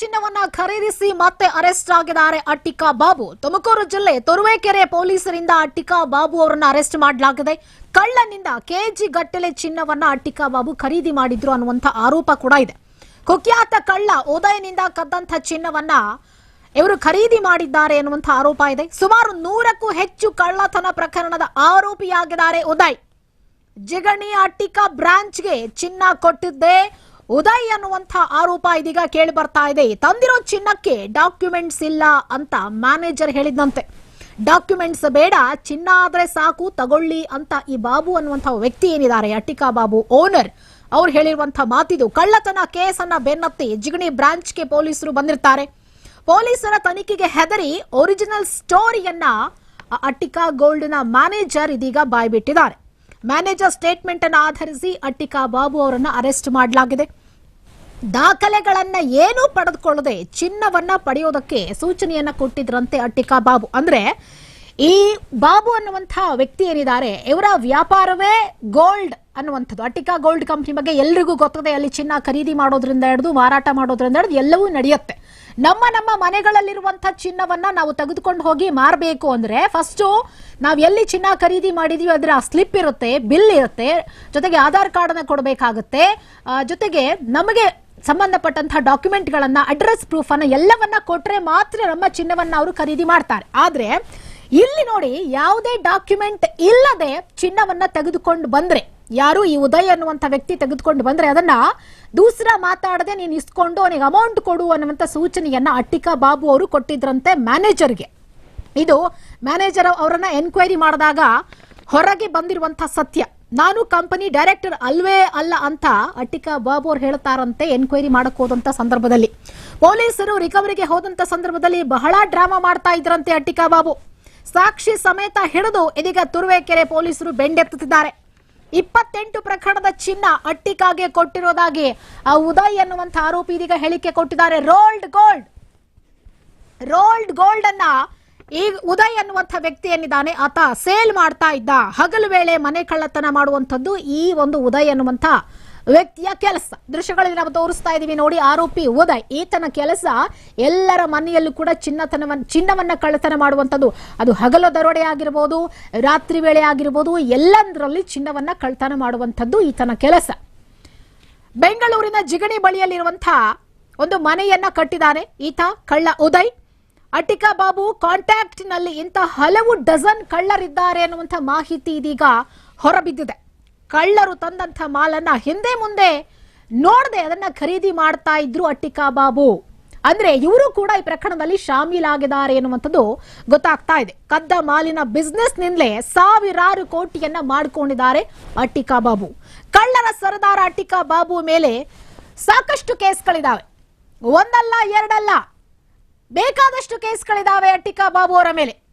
ಚಿನ್ನವನ್ನ ಖರೀದಿಸಿ ಮತ್ತೆ ಅರೆಸ್ಟ್ ಆಗಿದ್ದಾರೆ ಅಟ್ಟಿಕಾ ಬಾಬು. ತುಮಕೂರು ಜಿಲ್ಲೆ ತುರುವೇಕೆರೆ ಪೊಲೀಸರಿಂದ ಅಟ್ಟಿಕಾ ಬಾಬು ಅವರನ್ನ ಅರೆಸ್ಟ್ ಮಾಡಲಾಗಿದೆ. ಕಳ್ಳನಿಂದ ಕೆಜಿ ಗಟ್ಟಲೆ ಚಿನ್ನವನ್ನ ಅಟ್ಟಿಕಾ ಬಾಬು ಖರೀದಿ ಮಾಡಿದ್ರು ಅನ್ನುವಂಥ ಆರೋಪ ಕೂಡ ಇದೆ. ಕುಖ್ಯಾತ ಕಳ್ಳ ಉದಯನಿಂದ ಕದ್ದಂಥ ಚಿನ್ನವನ್ನ ಇವರು ಖರೀದಿ ಮಾಡಿದ್ದಾರೆ ಎನ್ನುವಂಥ ಆರೋಪ ಇದೆ. ಸುಮಾರು ನೂರಕ್ಕೂ ಹೆಚ್ಚು ಕಳ್ಳತನ ಪ್ರಕರಣದ ಆರೋಪಿಯಾಗಿದ್ದಾರೆ ಉದಯ್. ಜಿಗಣಿ ಅಟ್ಟಿಕಾ ಬ್ರಾಂಚ್ಗೆ ಚಿನ್ನ ಕೊಟ್ಟಿದ್ದೆ. ಉದಯ್ ಅನ್ನುವಂಥ ಆರೋಪ ಇದೀಗ ಕೇಳಿ ಬರ್ತಾ ಇದೆ. ತಂದಿರೋ ಚಿನ್ನಕ್ಕೆ ಡಾಕ್ಯುಮೆಂಟ್ಸ್ ಇಲ್ಲ ಅಂತ ಮ್ಯಾನೇಜರ್ ಹೇಳಿದಂತೆ ಡಾಕ್ಯುಮೆಂಟ್ಸ್ ಬೇಡ, ಚಿನ್ನ ಆದ್ರೆ ಸಾಕು, ತಗೊಳ್ಳಿ ಅಂತ ಈ ಬಾಬು ಅನ್ನುವಂಥ ವ್ಯಕ್ತಿ ಏನಿದ್ದಾರೆ? ಅಟ್ಟಿಕಾ ಬಾಬು ಓನರ್. ಅವ್ರು ಹೇಳಿರುವಂತಹ ಮಾತಿದು ಕಳ್ಳತನ ಕೇಸನ್ನ ಬೆನ್ನತ್ತಿ ಜಿಗಣಿ ಬ್ರಾಂಚ್ಗೆ ಪೊಲೀಸರು ಬಂದಿರ್ತಾರೆ. ಪೊಲೀಸರ ತನಿಖೆಗೆ ಹೆದರಿ ಒರಿಜಿನಲ್ ಸ್ಟೋರಿಯನ್ನ ಅಟ್ಟಿಕಾ ಗೋಲ್ಡ್ನ ಮ್ಯಾನೇಜರ್ ಇದೀಗ ಬಾಯ್ಬಿಟ್ಟಿದ್ದಾರೆ. ಮ್ಯಾನೇಜರ್ ಸ್ಟೇಟ್ಮೆಂಟ್ ಅನ್ನು ಆಧರಿಸಿ ಅಟ್ಟಿಕಾ ಬಾಬು ಅವರನ್ನು ಅರೆಸ್ಟ್ ಮಾಡಲಾಗಿದೆ. ದಾಖಲೆಗಳನ್ನ ಏನೂ ಪಡೆದುಕೊಳ್ಳದೆ ಚಿನ್ನವನ್ನ ಪಡೆಯೋದಕ್ಕೆ ಸೂಚನೆಯನ್ನ ಕೊಟ್ಟಿದ್ರಂತೆ ಅಟ್ಟಿಕಾ ಬಾಬು. ಅಂದ್ರೆ ಈ ಬಾಬು ಅನ್ನುವಂತಹ ವ್ಯಕ್ತಿ ಏನಿದ್ದಾರೆ, ಇವರ ವ್ಯಾಪಾರವೇ ಗೋಲ್ಡ್ ಅನ್ನುವಂಥದ್ದು. ಅಟ್ಟಿಕಾ ಗೋಲ್ಡ್ ಕಂಪ್ನಿ ಬಗ್ಗೆ ಎಲ್ರಿಗೂ ಗೊತ್ತದೆ, ಅಲ್ಲಿ ಚಿನ್ನ ಖರೀದಿ ಮಾಡೋದ್ರಿಂದ ಹಿಡಿದು, ಮಾರಾಟ ಮಾಡೋದ್ರಿಂದ ಹಿಡಿದು ಎಲ್ಲವೂ ನಡೆಯುತ್ತೆ. ನಮ್ಮ ನಮ್ಮ ಮನೆಗಳಲ್ಲಿರುವಂತಹ ಚಿನ್ನವನ್ನ ನಾವು ತೆಗೆದುಕೊಂಡು ಹೋಗಿ ಮಾರಬೇಕು ಅಂದ್ರೆ ಫಸ್ಟ್ ನಾವು ಎಲ್ಲಿ ಚಿನ್ನ ಖರೀದಿ ಮಾಡಿದೀವಿ, ಅದರ ಸ್ಲಿಪ್ ಇರುತ್ತೆ, ಬಿಲ್ ಇರುತ್ತೆ, ಜೊತೆಗೆ ಆಧಾರ್ ಕಾರ್ಡ್ ಅನ್ನ ಕೊಡಬೇಕಾಗುತ್ತೆ ಜೊತೆಗೆ ನಮಗೆ ಸಂಬಂಧಪಟ್ಟಂತಹ ಡಾಕ್ಯುಮೆಂಟ್ಗಳನ್ನು ಅಡ್ರೆಸ್ ಪ್ರೂಫ್ ಅನ್ನ ಎಲ್ಲವನ್ನ ಕೊಟ್ರೆ ಮಾತ್ರ ನಮ್ಮ ಚಿನ್ನವನ್ನ ಅವರು ಖರೀದಿ ಮಾಡ್ತಾರೆ. ಆದ್ರೆ ಇಲ್ಲಿ ನೋಡಿ ಯಾವುದೇ ಡಾಕ್ಯುಮೆಂಟ್ ಇಲ್ಲದೆ ಚಿನ್ನವನ್ನ ತೆಗೆದುಕೊಂಡು ಬಂದ್ರೆ, ಯಾರು ಈ ಉದಯ್ ಅನ್ನುವಂಥ ವ್ಯಕ್ತಿ ತೆಗೆದುಕೊಂಡು ಬಂದ್ರೆ ಅದನ್ನ ದೂಸರ ಮಾತಾಡದೆ ನೀನು ಇಸ್ಕೊಂಡು ಅವನಿಗೆ ಅಮೌಂಟ್ ಕೊಡು ಅನ್ನುವಂಥ ಸೂಚನೆಯನ್ನ ಅಟ್ಟಿಕಾ ಬಾಬು ಅವರು ಕೊಟ್ಟಿದ್ರಂತೆ ಮ್ಯಾನೇಜರ್ಗೆ ಇದು ಮ್ಯಾನೇಜರ್ ಅವರನ್ನ ಎನ್ಕ್ವೈರಿ ಮಾಡಿದಾಗ ಹೊರಗೆ ಬಂದಿರುವಂತ ಸತ್ಯ. ನಾನು ಕಂಪನಿ ಡೈರೆಕ್ಟರ್ ಅಲ್ವೇ ಅಲ್ಲ ಅಂತ ಅಟ್ಟಿಕಾ ಬಾಬು ಅವ್ರು ಹೇಳ್ತಾರಂತೆ ಎನ್ಕ್ವೈರಿ ಮಾಡಕ್ ಹೋದಂತ ಸಂದರ್ಭದಲ್ಲಿ. ಪೊಲೀಸರು ರಿಕವರಿಗೆ ಹೋದಂತ ಸಂದರ್ಭದಲ್ಲಿ ಬಹಳ ಡ್ರಾಮಾ ಮಾಡ್ತಾ ಇದ್ರಂತೆ ಅಟ್ಟಿಕಾ ಬಾಬು. ಸಾಕ್ಷಿ ಸಮೇತ ಹಿಡಿದು ಇದೀಗ ತುರುವೇಕೆರೆ ಪೊಲೀಸರು ಬೆಂಡೆತ್ತುತ್ತಿದ್ದಾರೆ. ಇಪ್ಪತ್ತೆಂಟು ಪ್ರಕರಣದ ಚಿನ್ನ ಅಟ್ಟಿಕಾಗೆ ಕೊಟ್ಟಿರೋದಾಗಿ ಆ ಉದಯ್ ಎನ್ನುವಂತ ಆರೋಪಿ ಇದೀಗ ಹೇಳಿಕೆ ಕೊಟ್ಟಿದ್ದಾರೆ. Rolled gold. ರೋಲ್ಡ್ ಗೋಲ್ಡ್ ಅನ್ನ ಈ ಉದಯ್ ಅನ್ನುವಂಥ ವ್ಯಕ್ತಿ ಏನಿದ್ದಾನೆ, ಆತ ಸೇಲ್ ಮಾಡ್ತಾ ಇದ್ದ. ಹಗಲು ವೇಳೆ ಮನೆ ಕಳ್ಳತನ ಮಾಡುವಂಥದ್ದು ಈ ಒಂದು ಉದಯ್ ಅನ್ನುವಂಥ ವ್ಯಕ್ತಿಯ ಕೆಲಸ. ದೃಶ್ಯಗಳಲ್ಲಿ ನಾವು ತೋರಿಸ್ತಾ ಇದೀವಿ ನೋಡಿ, ಆರೋಪಿ ಉದಯ್. ಈತನ ಕೆಲಸ ಎಲ್ಲರ ಮನೆಯಲ್ಲೂ ಕೂಡ ಚಿನ್ನತನವನ್ನು ಚಿನ್ನವನ್ನ ಕಳ್ಳತನ ಮಾಡುವಂಥದ್ದು. ಅದು ಹಗಲು ದರೋಡೆ ಆಗಿರ್ಬೋದು, ರಾತ್ರಿ ವೇಳೆ ಆಗಿರ್ಬೋದು, ಎಲ್ಲಂದರಲ್ಲಿ ಚಿನ್ನವನ್ನ ಕಳ್ಳತನ ಮಾಡುವಂಥದ್ದು ಈತನ ಕೆಲಸ. ಬೆಂಗಳೂರಿನ ಜಿಗಣಿ ಬಳಿಯಲ್ಲಿರುವಂಥ ಒಂದು ಮನೆಯನ್ನ ಕಟ್ಟಿದ್ದಾನೆ ಈತ, ಕಳ್ಳ ಉದಯ್. ಅಟಿಕಾ ಬಾಬು ಕಾಂಟ್ಯಾಕ್ಟ್ನಲ್ಲಿ ಇಂಥ ಹಲವು ಡಜನ್ ಕಳ್ಳರಿದ್ದಾರೆ ಅನ್ನುವಂಥ ಮಾಹಿತಿ ಇದೀಗ ಹೊರಬಿದ್ದಿದೆ. ಕಳ್ಳರು ತಂದಂಥ ಮಾಲನ್ನ ಹಿಂದೆ ಮುಂದೆ ನೋಡದೆ ಅದನ್ನ ಖರೀದಿ ಮಾಡ್ತಾ ಇದ್ರು ಅಟ್ಟಿಕಾ ಬಾಬು. ಅಂದ್ರೆ ಇವರು ಕೂಡ ಈ ಪ್ರಕರಣದಲ್ಲಿ ಶಾಮೀಲಾಗಿದ್ದಾರೆ ಎನ್ನುವಂಥದ್ದು ಗೊತ್ತಾಗ್ತಾ ಇದೆ. ಕದ್ದ ಮಾಲಿನ ಬಿಸ್ನೆಸ್ ನಿಂದಲೇ ಸಾವಿರಾರು ಕೋಟಿಯನ್ನ ಮಾಡಿಕೊಂಡಿದ್ದಾರೆ ಅಟ್ಟಿಕಾ ಬಾಬು. ಕಳ್ಳರ ಸರದಾರ ಅಟ್ಟಿಕಾ ಬಾಬು ಮೇಲೆ ಸಾಕಷ್ಟು ಕೇಸ್ಗಳಿದಾವೆ. ಒಂದಲ್ಲ, ಎರಡಲ್ಲ ಬೇಕಾದಷ್ಟು ಕೇಸ್ಗಳಿದಾವೆ ಅಟ್ಟಿಕಾ ಬಾಬು ಅವರ ಮೇಲೆ.